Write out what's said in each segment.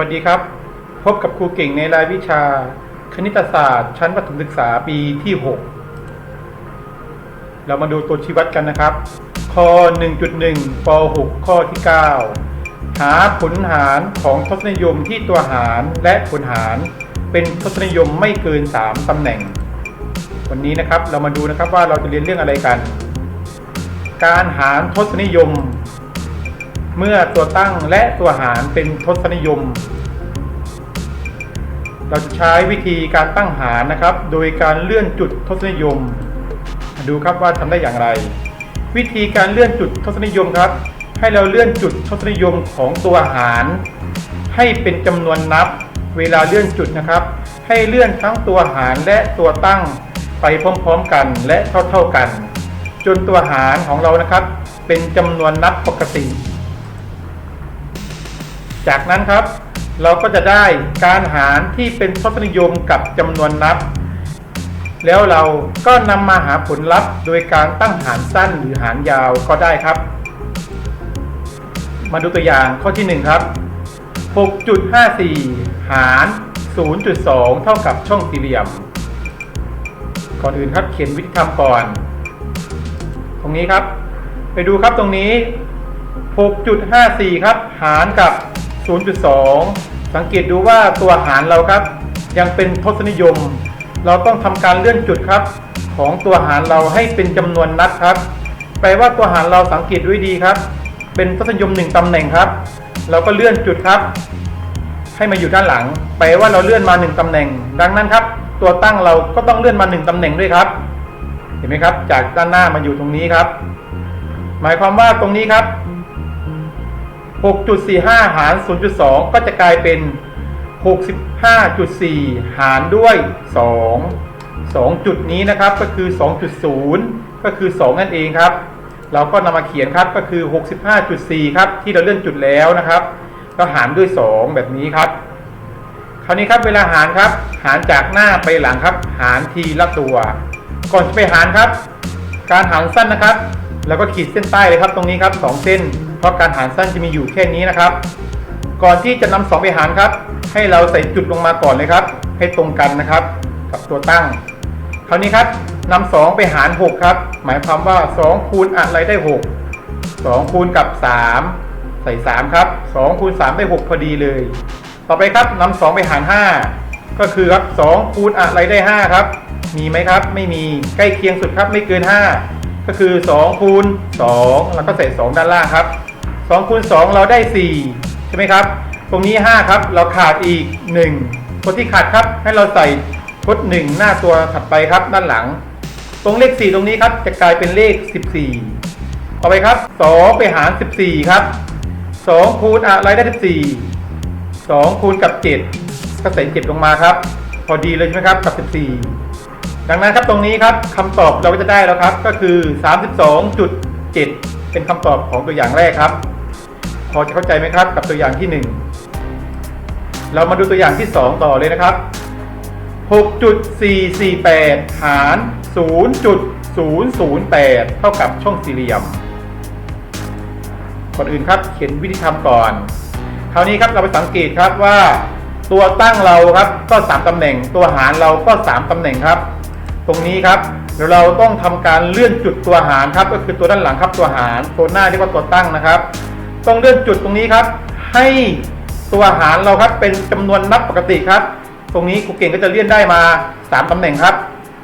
วัสดีครับ พบกับครูเก่งในรายวิชา คณิตศาสตร์ ชั้นประถมศึกษาปีที่ 6 เรามาดูตัวชี้วัดกันนะครับ ข้อ 1.1ป .6 ข้อที่ 9 หาผลหารของทศนิยมที่ตัวหารและผลหารเป็นทศนิยมไม่เกิน 3ตำแหน่ง วันนี้นะครับเรามาดูนะครับว่าเราจะเรียนเรื่องอะไรกัน การหารทศนิยม เมื่อตัวตั้งและตัวหารเป็นทศนิยม เราจะใช้วิธีการตั้งหารนะครับ โดยการเลื่อนจุดทศนิยม ดูครับว่าทำได้อย่างไร วิธีการเลื่อนจุดทศนิยมครับ ให้เราเลื่อนจุดทศนิยมของตัวหาร ให้เป็นจำนวนนับ เวลาเลื่อนจุดนะครับ ให้เลื่อนทั้งตัวหารและตัวตั้งไปพร้อมๆกันและเท่าๆกัน จนตัวหารของเรานะครับ เป็นจำนวนนับปกติ จากนั้นครับ เราก็จะได้การหารที่เป็นทศนิยมกับจำนวนนับ แล้วเราก็นำมาหาผลลัพธ์ โดยการตั้งหารสั้นหรือหารยาวก็ได้ครับ มาดูตัวอย่างข้อที่ 1 ครับ 6.54 หาร 0.2 เท่ากับช่องสี่เหลี่ยม ก่อนอื่นครับเขียนวิธีทำก่อน ตรงนี้ครับ ไปดูครับตรงนี้ 6.54 ครับ หารกับ 0.2 สังเกตดูว่าตัวหารเราครับ ยังเป็นทศนิยม เราต้องทำการเลื่อนจุดครับ ของตัวหารเราให้เป็นจำนวนนัดครับ แปลว่าตัวหารเราสังเกตด้วยดีครับ เป็นทศนิยมหนึ่งตำแหน่งครับ เราก็เลื่อนจุดครับ ให้มาอยู่ด้านหลัง แปลว่าเราเลื่อนมาหนึ่งตำแหน่ง ดังนั้นครับ ตัวตั้งเราก็ต้องเลื่อนมาหนึ่งตำแหน่งด้วยครับ เห็นไหมครับ จากด้านหน้ามาอยู่ตรงนี้ครับ หมายความว่าตรงนี้ครับ 6.45 หาร 0.2 ก็จะกลายเป็น 65.4 หารด้วย 2 2 จุดนี้นะครับก็คือ 2.0 ก็คือ 2 นั่นเองครับ เราก็นำมาเขียนครับก็คือ 65.4 ครับ ที่เราเลื่อนจุดแล้วนะครับ ก็หารด้วย 2 แบบนี้ครับ คราวนี้ครับเวลาหารครับ หารจากหน้าไปหลังครับ หารทีละตัว ก่อนจะไปหารครับ การหารสั้นนะครับเราก็ขีดเส้นใต้เลยครับ ตรงนี้ครับสองเส้น ราะการหารสั้นจะมีอยู่แค่นี้นะครับ ก่อนที่จะนำสองไปหารครับ ให้เราใส่จุดลงมาก่อนเลยครับ ให้ตรงกันนะครับ กับตัวตั้ง คราวนี้ครับนำสองไปหารหกครับ หมายความว่าสองคูณอะไรได้หกสองคูณกับสามใส่สามครับสองคูณสามได้หกพอดีเลย ต่อไปครับนำสองไปหารห้าก็คือครับสองคูณอะไรได้ห้าครับ มีไหมครับ ไม่มี ใกล้เคียงสุดครับ ไม่เกินห้าก็คือ 2 คูณ 2 แล้วก็ใส่ 2 ด้านล่างครับ 2คูณ2เราได้ 4 ใช่ไหมครับ ตรงนี้ 5 ครับ เราขาดอีก 1 คนที่ขาดครับให้เราใส่ทด1หน้าตัวถัดไปครับด้านหลัง ตรงเลข 4 ตรงนี้ครับจะกลายเป็นเลข 14 ต่อไปครับ 2 ไปหาร 14 ครับ 2 คูณอะไรได้ 14 2 คูณกับ 7 ก็ใส่ 7 ลงมาครับ พอดีเลยใช่ไหมครับกับ 14 ดังนั้นครับตรงนี้ครับคำตอบเราก็จะได้แล้วครับก็คือ 32.7 เป็นคำตอบของตัวอย่างแรกครับ พอจะเข้าใจไหมครับ กับตัวอย่างที่ 1 เรามาดูตัวอย่างที่ 2 ต่อเลยนะครับ 6.448 หาร 0.008 เท่ากับช่องสี่เหลี่ยม ก่อนอื่นครับเขียนวิธีทำก่อน คราวนี้ครับเราไปสังเกตครับว่า ตัวตั้งเราครับก็ 3ตำแหน่ง ตัวหารเราก็ 3ตำแหน่งครับ ตรงนี้ครับเดี๋ยวเราต้องทำการเลื่อนจุดตัวหารครับ ก็คือตัวด้านหลังครับตัวหารตัวหน้าเรียกว่าตัวตั้งนะครับ ต้องเลื่อนจุดตรงนี้ครับ ให้ตัวหารเราครับเป็นจำนวนนับปกติครับ ตรงนี้ครูเก่งก็จะเลื่อนได้มา 3ตำแหน่งครับ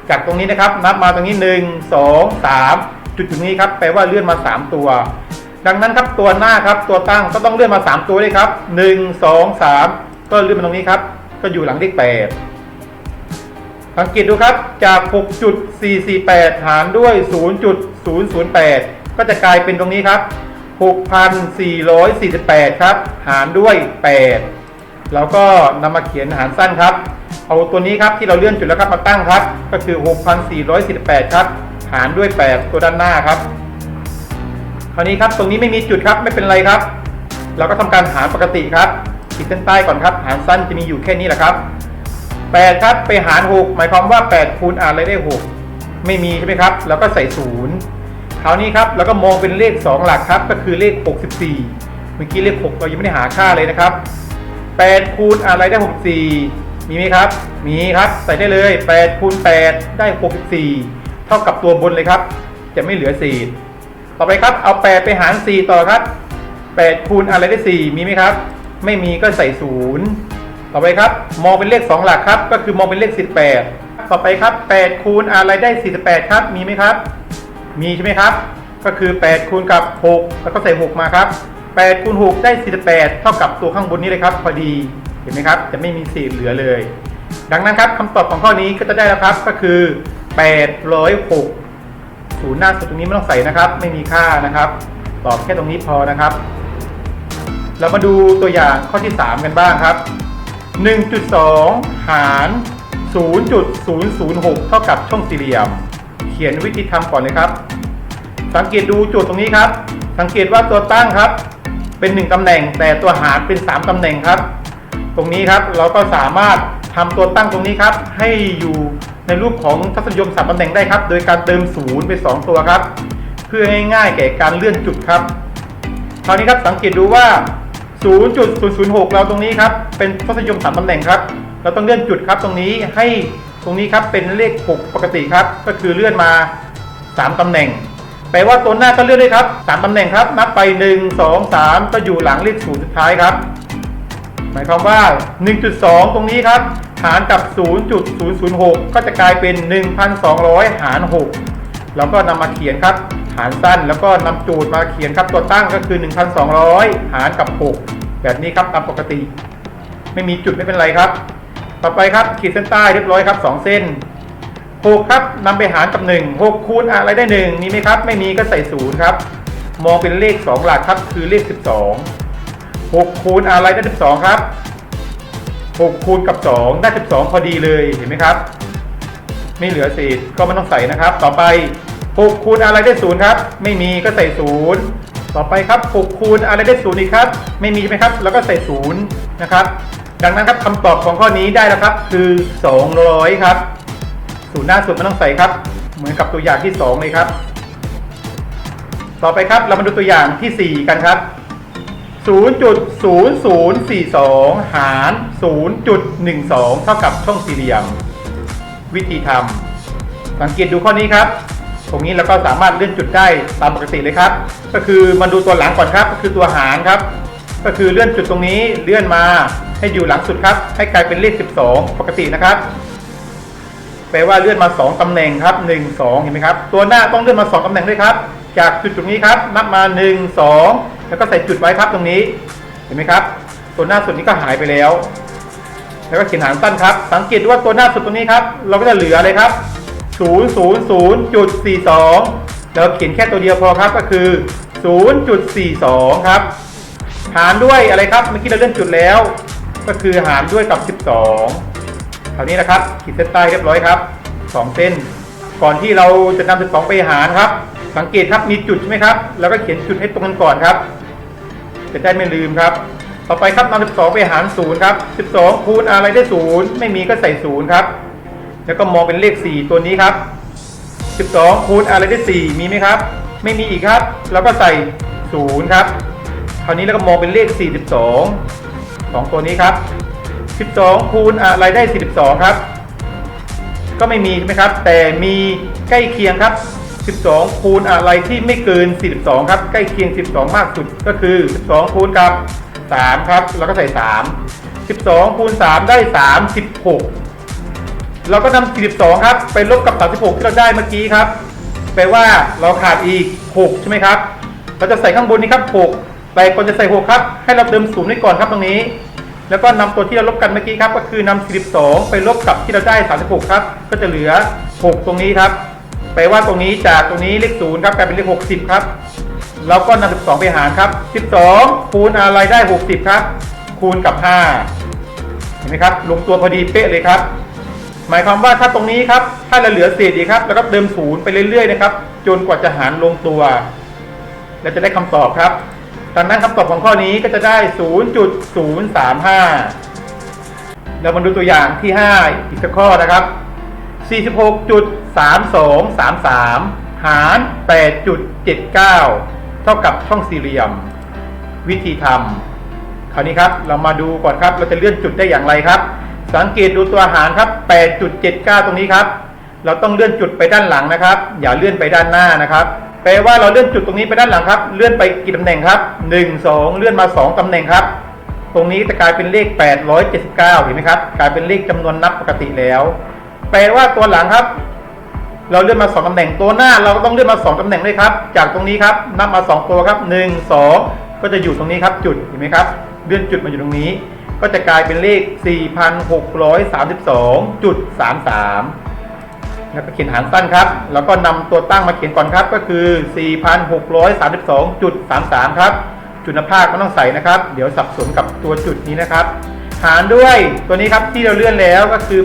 จากตรงนี้นะครับนับมาตรงนี้ 1 2 3 จุดจุดนี้ครับแปลว่าเลื่อนมา 3 ตัว ดังนั้นครับตัวหน้าครับตัวตั้งก็ต้องเลื่อนมา 3 ตัวเลยครับ 1 2 3 ก็เลื่อนมาตรงนี้ครับ ก็อยู่หลังเลข8สังเกตดูครับจาก 6.448 หารด้วย 0.008 ก็จะกลายเป็นตรงนี้ครับ 6,448 ครับ หารด้วย 8 แล้วก็นำมาเขียนหารสั้นครับ เอาตัวนี้ครับที่เราเลื่อนจุดแล้วครับมาตั้งครับ ก็คือ 6,448 ครับ หารด้วย 8 ตัวด้านหน้าครับ คราวนี้ครับตรงนี้ไม่มีจุดครับไม่เป็นไรครับ เราก็ทำการหารปกติครับขีดเส้นใต้ก่อนครับ หารสั้นจะมีอยู่แค่นี้แหละครับ 8 ครับไปหาร 6 หมายความว่า 8 คูณอะไรได้ 6 ไม่มีใช่ไหมครับ แล้วก็ใส่ 0 คราวนี้ครับแล้วก็มองเป็นเลข 2 หลักครับ ก็คือเลข 64 เมื่อกี้เลข 6 เรายังไม่ได้หาค่าเลยนะครับ 8 คูณอะไรได้ 64 มีไหมครับ มีครับ ใส่ได้เลย 8 คูณ 8 ได้ 64 เท่ากับตัวบนเลยครับ จะไม่เหลือเศษต่อไปครับ เอา 8 ไปหาร 4 ต่อครับ 8 คูณอะไรได้ 4 มีไหมครับ ไม่มีก็ใส่ 0 ต่อไปครับ มองเป็นเลข 2 หลักครับ ก็คือมองเป็นเลข 18 ต่อไปครับ 8 คูณอะไรได้ 48 ครับ มีไหมครับ มีใช่ไหมครับ ก็คือ 8 คูณกับ 6 แล้วก็ใส่ 6 มาครับ 8คูณ6ได้ 48 เท่ากับตัวข้างบนนี้เลยครับ พอดีเห็นไหมครับ จะไม่มีเศษเหลือเลย ดังนั้นครับคำตอบของข้อนี้ก็จะได้แล้วครับ ก็คือ 806ศูนย์หน้าสุดตรงนี้ไม่ต้องใส่นะครับ ไม่มีค่านะครับ ตอบแค่ตรงนี้พอนะครับ เรามาดูตัวอย่างข้อที่ 3 กันบ้างครับ 1.2 หาร 0.006 เท่ากับช่องสี่เหลี่ยม ขียนวิธีทำก่อนเลยครับ สังเกตดูจทย์ตรงนี้ครับ สังเกตว่าตัวตั้งครับ เป็น 1ตำแหน่ง แต่ตัวหารเป็น 3ตำแหน่งครับ ตรงนี้ครับเราก็สามารถทำตัวตั้งตรงนี้ครับ ให้อยู่ในรูปของทศนิยมสามตำแหน่งได้ครับ โดยการเติมศูนย์ไป 2 ตัวครับ เพื่อให้ง่ายแก่การเลื่อนจุดครับคราวนี้ครับสังเกตดูว่า 0.006 เราตรงนี้ครับเป็นทศนิยมสามตำแหน่งครับ เราต้องเลื่อนจุดครับตรงนี้ให้ ตรงนี้ครับเป็นเลข 6 ปกติครับ ก็คือเลื่อนมา 3 ตำแหน่ง แปลว่าตัวหน้าก็เลื่อนด้วยครับ 3 ตำแหน่งครับ นับไป 1 2 3 ก็อยู่หลังเลขศูนย์สุดท้ายครับ หมายความว่า 1.2 ตรงนี้ครับ หารกับ 0.006 ก็จะกลายเป็น 1,200 หาร6เราก็นำมาเขียนครับ หารสั้นแล้วก็นำโจทย์มาเขียนครับ ตัวตั้งก็คือ 1,200 หารกับ 6 แบบนี้ครับตามปกติ ไม่มีจุดไม่เป็นไรครับ ต่อไปครับขีดเส้นใต้เรียบร้อยครับ 2 เส้น 6 ครับนำไปหารกับ 1 6คูณอะไรได้ 1 มีไหมครับ ไม่มีก็ใส่0ครับ มองเป็นเลข 2 หลักครับ คือเลข 12 6คูณอะไรได้ 12 ครับ 6คูณกับ 2 ได้ 12 พอดีเลยเห็นไหมครับ ไม่เหลือเศษก็ไม่ต้องใส่นะครับ ต่อไป 6คูณอะไรได้0ครับ ไม่มีก็ใส่0ต่อไปครับ 6คูณอะไรได้0อีกครับ ไม่มีใช่ไหมครับ แล้วก็ใส่0นะครับ ดังนั้นครับคำตอบของข้อนี้ได้แล้วครับคือ 200 ครับศูนย์หน้าสุดไม่ต้องใส่ครับ เหมือนกับตัวอย่างที่ 2 เลยครับ ต่อไปครับเรามาดูตัวอย่างทีสี่ 4 กันครับ 0.0042 หาร 0.12 เท่ากับช่องสี่เหลี่ยม วิธีทำสังเกตดูข้อนี้ครับ ตรงนี้เราก็สามารถเลื่อนจุดได้ตามปกติเลยครับ ก็คือมาดูตัวหลังก่อนครับก็คือตัวหารครับ ก็คือเลื่อนจุดตรงนี้เลื่อนมาให้อยู่หลังสุดครับ ให้กลายเป็นเลข 12 ปกตินะครับ แปลว่าเลื่อนมา 2ตำแหน่งครับ 1 2 เห็นไหมครับ ตัวหน้าต้องเลื่อนมา 2ตำแหน่งด้วยครับ จากจุดตรงนี้ครับ นับมา 1 2 แล้วก็ใส่จุดไว้ครับตรงนี้ เห็นไหมครับ ตัวหน้าสุดนี้ก็หายไปแล้ว แล้วก็เขียนหางสั้นครับ สังเกตดูว่าตัวหน้าสุดตรงนี้ครับ เราก็จะเหลืออะไรครับ 000.42 แล้วเขียนแค่ตัวเดียวพอครับ ก็คือ 0.42 ครับ หารด้วยอะไรครับเมื่อกี้เราเลื่อนจุดแล้ว ก็คือหารด้วยกับ 12 คราวนี้นะครับขีดเส้นใต้เรียบร้อยครับ 2 เส้น ก่อนที่เราจะนำ12 ไปหารครับ สังเกตครับมีจุดใช่ไหมครับ แล้วก็เขียนจุดให้ตรงกันก่อนครับ จะได้ไม่ลืมครับ ต่อไปครับนำ12 ไปหาร0ครับ12 คูณอะไรได้ 0 ไม่มีก็ใส่0ครับ แล้วก็มองเป็นเลข 4 ตัวนี้ครับ12คูณอะไรได้ 4 มีไหมครับ ไม่มีอีกครับ แล้วก็ใส่0ครับ คราวนี้เราก็มองเป็นเลข 42 2 ตัวนี้ครับ 12 คูณอะไรได้ 42 ครับ ก็ไม่มีใช่ไหมครับ แต่มีใกล้เคียงครับ 12 คูณอะไรที่ไม่เกิน 42 ครับ ใกล้เคียง 12 มากสุดก็คือ 12 คูณกับ 3 ครับ แล้วก็ใส่ 3 12คูณ3ได้ 36 เราก็นำ42 ครับ ไปลบกับ 36 ที่เราได้เมื่อกี้ครับ แปลว่าเราขาดอีก 6 ใช่ไหมครับ เราจะใส่ข้างบนนี้ครับ 6 แต่ก่อนจะใส่6ครับ ให้เราเติมศูนย์ไว้ก่อนครับตรงนี้ แล้วก็นำตัวที่เราลบกันเมื่อกี้ครับ ก็คือนำ42 ไปลบกับที่เราได้ 36 ครับ ก็จะเหลือ 6 ตรงนี้ครับแปลว่าตรงนี้จากตรงนี้เลข0ครับกลายเป็นเลข 60 ครับ เราก็นำ12 ไปหารครับ 12 คูณอะไรได้ 60 ครับ คูณกับ 5 เห็นไหมครับ ลงตัวพอดีเป๊ะเลยครับ หมายความว่าถ้าตรงนี้ครับ ถ้าเราเหลือเศษอีกครับแล้วก็เติมศูนย์ไปเรื่อยๆนะครับ จนกว่าจะหารลงตัว และจะได้คำตอบครับ ดังนั้นคำตอบของข้อนี้ก็จะได้ 0.035 เรามาดูตัวอย่างที่ 5 อีกสักข้อนะครับ 46.3233 หาร 8.79 เท่ากับช่องสี่เหลี่ยม วิธีทำคราวนี้ครับ เรามาดูก่อนครับ เราจะเลื่อนจุดได้อย่างไรครับ สังเกตดูตัวหารครับ 8.79 ตรงนี้ครับ เราต้องเลื่อนจุดไปด้านหลังนะครับ อย่าเลื่อนไปด้านหน้านะครับ แปลว่าเราเลื่อนจุดตรงนี้ไปด้านหลังครับ เลื่อนไปกี่ตำแหน่งครับ1 2เลื่อนมา2ตำแหน่งครับ ตรงนี้จะกลายเป็นเลข 879 เห็นไหมครับ กลายเป็นเลขจำนวนนับปกติแล้ว แปลว่าตัวหลังครับ เราเลื่อนมา2ตำแหน่งตัวหน้าเราก็ต้องเลื่อนมา2ตำแหน่งด้วยครับ จากตรงนี้ครับนับมา2ตัวครับ1 2ก็จะอยู่ตรงนี้ครับจุดเห็นไหมครับ เลื่อนจุดมาอยู่ตรงนี้ ก็จะกลายเป็นเลข 4,632.33 แล้วก็เขียนหารสั้นครับ แล้วก็นำตัวตั้งมาเขียนก่อนครับ ก็คือ 4,632.33 ครับ จุลภาคไม่ต้องใส่นะครับ เดี๋ยวสับสนกับตัวจุดนี้นะครับ หารด้วยตัวนี้ครับที่เราเลื่อนแล้วก็คือ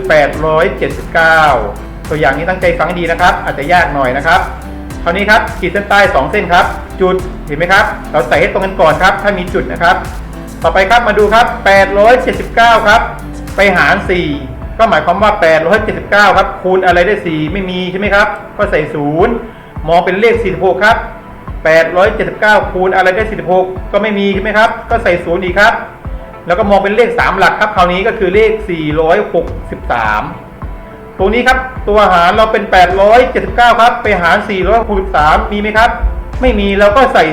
879 ตัวอย่างนี้ตั้งใจฟังดีนะครับ อาจจะยากหน่อยนะครับคราวนี้ครับขีดเส้นใต้ 2 เส้นครับ จุดเห็นไหมครับ เราใส่ให้ตรงกันก่อนครับ ถ้ามีจุดนะครับ ต่อไปครับมาดูครับ 879 ครับ ไปหาร 4 ก็หมายความว่า 879 ครับคูณอะไรได้ 4 ไม่มีใช่ไหมครับ ก็ใส่ 0 มองเป็นเลข 46 ครับ 879 คูณอะไรได้ 46 ก็ไม่มีใช่ไหมครับ ก็ใส่ 0 อีกครับ แล้วก็มองเป็นเลข 3 หลักครับ คราวนี้ก็คือเลข 463ตรงนี้ครับ ตัวหารเราเป็น 879 ครับ ไปหาร 463 มีไหมครับ ไม่มีเราก็ใส่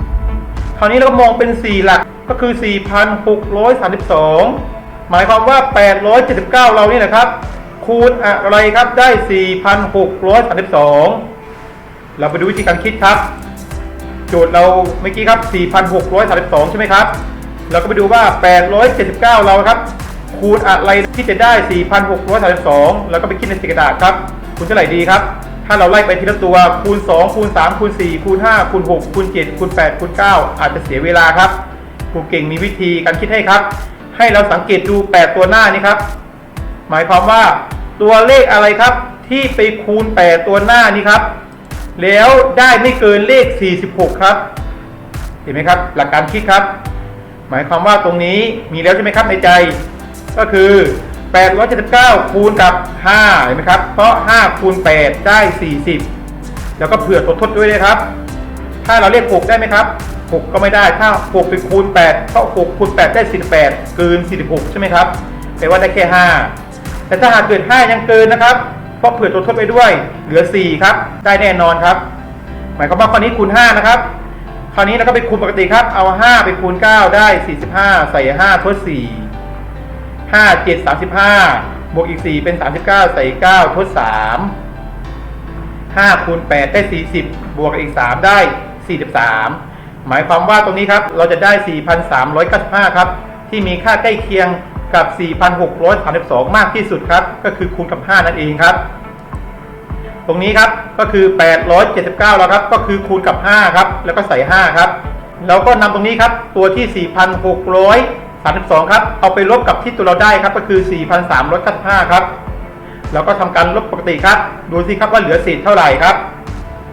0 คราวนี้เราก็มองเป็น 4 หลักก็คือ 4,632 หมายความว่า 879 เรานี่นะครับ คูณอะไรครับได้ 4,632 เราไปดูวิธีการคิดครับ โจทย์เราเมื่อกี้ครับ 4,632 ใช่ไหมครับ เราก็ไปดูว่า 879 เราครับ คูณอะไรที่จะได้ 4,632 แล้วก็ไปคิดในสกระดาษครับ คูณเท่าไหร่ดีครับถ้าเราไล่ไปทีละตัวคูณ 2 คูณ 3 คูณ 4 คูณ 5 คูณ 6 คูณ 7 คูณ 8 คูณ 9 อาจจะเสียเวลาครับครูเก่งมีวิธีการคิดให้ครับ ให้เราสังเกตดู 8 ตัวหน้านี้ครับ หมายความว่าตัวเลขอะไรครับ ที่ไปคูณ 8 ตัวหน้านี้ครับ แล้วได้ไม่เกินเลข 46 ครับ เห็นไหมครับ หลักการคิดครับ หมายความว่าตรงนี้มีแล้วใช่ไหมครับในใจ ก็คือ879คูณกับ 5 เห็นไหมครับ เพราะ 5 คูณ 8 ได้ 40 แล้วก็เผื่อทดทดด้วยนะครับ ถ้าเราเรียก6ได้ไหมครับ 6 ก็ไม่ได้ถ้า6ไปคูณ8เพราะ6คูณ8ได้48เกิน 46 ใช่ไหมครับแปลว่าได้แค่ 5 แต่ถ้าหากเกิด 5 ยังเกินนะครับเพราะเผื่อตัวทดไปด้วยเหลือ 4 ครับ ได้แน่นอนครับ หมายความว่าข้อนี้คูณ 5 นะครับคราวนี้เราก็ไปคูณปกติครับ เอา 5 ไปคูณ 9 ได้ 45 ใส่ 5 ทด 4 5 7 35 บวกอีก 4 เป็น 39 ใส่ 9 ทด 3 5 คูณ 8 ได้ 40 บวกอีก 3 ได้ 43 หมายความว่าตรงนี้ครับเราจะได้ 4,395 ครับ ที่มีค่าใกล้เคียงกับ 4,632 มากที่สุดครับ ก็คือคูณกับ 5 นั่นเองครับ ตรงนี้ครับก็คือ 879 แล้วครับ ก็คือคูณกับ 5 ครับ แล้วก็ใส่ 5 ครับ แล้วก็นำตรงนี้ครับ ตัวที่ 4,632 ครับ เอาไปลบกับที่ตัวเราได้ครับ ก็คือ 4,395 ครับแล้วก็ทำการลบปกติครับ ดูสิครับว่าเหลือเศษเท่าไหร่ครับ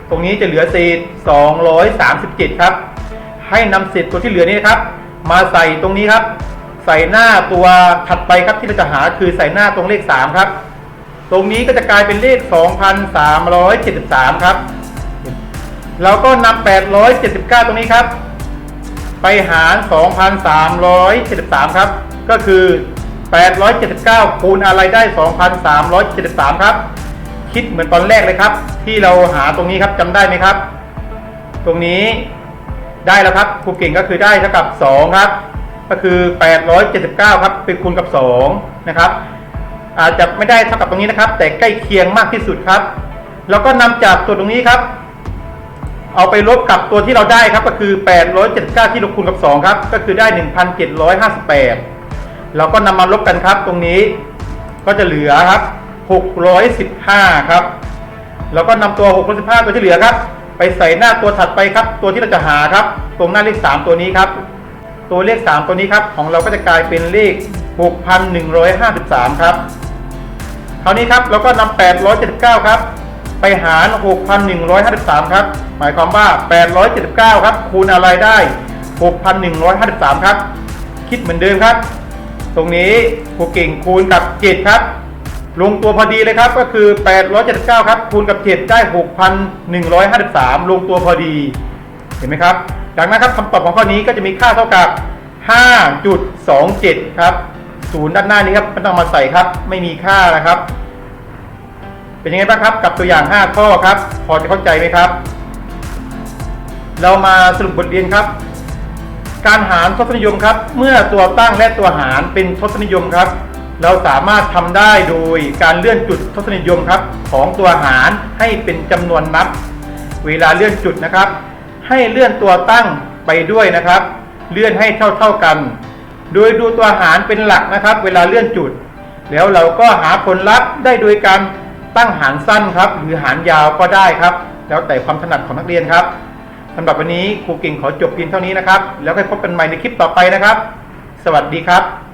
ตรงนี้จะเหลือเศษ237 ครับ ให้นำเศษตัวที่เหลือนี้นะครับ มาใส่ตรงนี้ครับ ใส่หน้าตัวถัดไปครับที่เราจะหาคือใส่หน้าตรงเลข 3 ครับ ตรงนี้ก็จะกลายเป็นเลข 2,373 ครับแล้วก็นำ879 ตรงนี้ครับ ไปหาร 2,373 ครับ ก็คือ 879 คูณอะไรได้ 2,373 ครับ คิดเหมือนตอนแรกเลยครับ ที่เราหาตรงนี้ครับจำได้ไหมครับ ตรงนี้ ได้แล้วครับครูเก่งก็คือได้เท่ากับ 2 ครับ ก็คือ 879 ครับไปคูณกับ 2 นะครับ อาจจะไม่ได้เท่ากับตรงนี้นะครับ แต่ใกล้เคียงมากที่สุดครับ แล้วก็นำจากตัวตรงนี้ครับ เอาไปลบกับตัวที่เราได้ครับ ก็คือ 879 ที่เราคูณกับ 2 ครับ ก็คือได้ 1,758 เราก็นำมาลบกันครับ ตรงนี้ก็จะเหลือครับ 615 ครับ แล้วก็นำตัว 615 ตัวที่เหลือครับ ไปใส่หน้าตัวถัดไปครับ ตัวที่เราจะหาครับ ตรงหน้าเลข 3 ตัวนี้ครับ ตัวเลข 3 ตัวนี้ครับ ของเราก็จะกลายเป็นเลข 6,153 ครับคราวนี้ครับเราก็นำ879 ครับ ไปหาร 6,153 ครับ หมายความว่า 879 ครับ คูณอะไรได้ 6,153 ครับ คิดเหมือนเดิมครับ ตรงนี้ครูเก่งคูณกับ 7 ครับ ลงตัวพอดีเลยครับก็คือ 879 ครับคูณกับ 7 ได้ 6,153 ลงตัวพอดี เห็นไหมครับ จากนั้นครับคำตอบของข้อนี้ก็จะมีค่าเท่ากับ 5.27 ครับศูนย์ด้านหน้านี้ครับไม่ต้องมาใส่ครับ ไม่มีค่านะครับ เป็นยังไงบ้างครับกับตัวอย่าง 5 ข้อครับ พอจะเข้าใจไหมครับ เรามาสรุปบทเรียนครับ การหารทศนิยมครับ เมื่อตัวตั้งและตัวหารเป็นทศนิยมครับ เราสามารถทำได้โดยการเลื่อนจุดทศนิยมครับ ของตัวหารให้เป็นจำนวนนับ เวลาเลื่อนจุดนะครับ ให้เลื่อนตัวตั้งไปด้วยนะครับ เลื่อนให้เท่าเท่ากัน โดยดูตัวหารเป็นหลักนะครับ เวลาเลื่อนจุด แล้วเราก็หาผลลัพธ์ได้โดยการตั้งหารสั้นครับ หรือหารยาวก็ได้ครับ แล้วแต่ความถนัดของนักเรียนครับสำหรับวันนี้ครูเก่งขอจบเพียงเท่านี้นะครับ แล้วค่อยพบกันใหม่ในคลิปต่อไปนะครับ สวัสดีครับ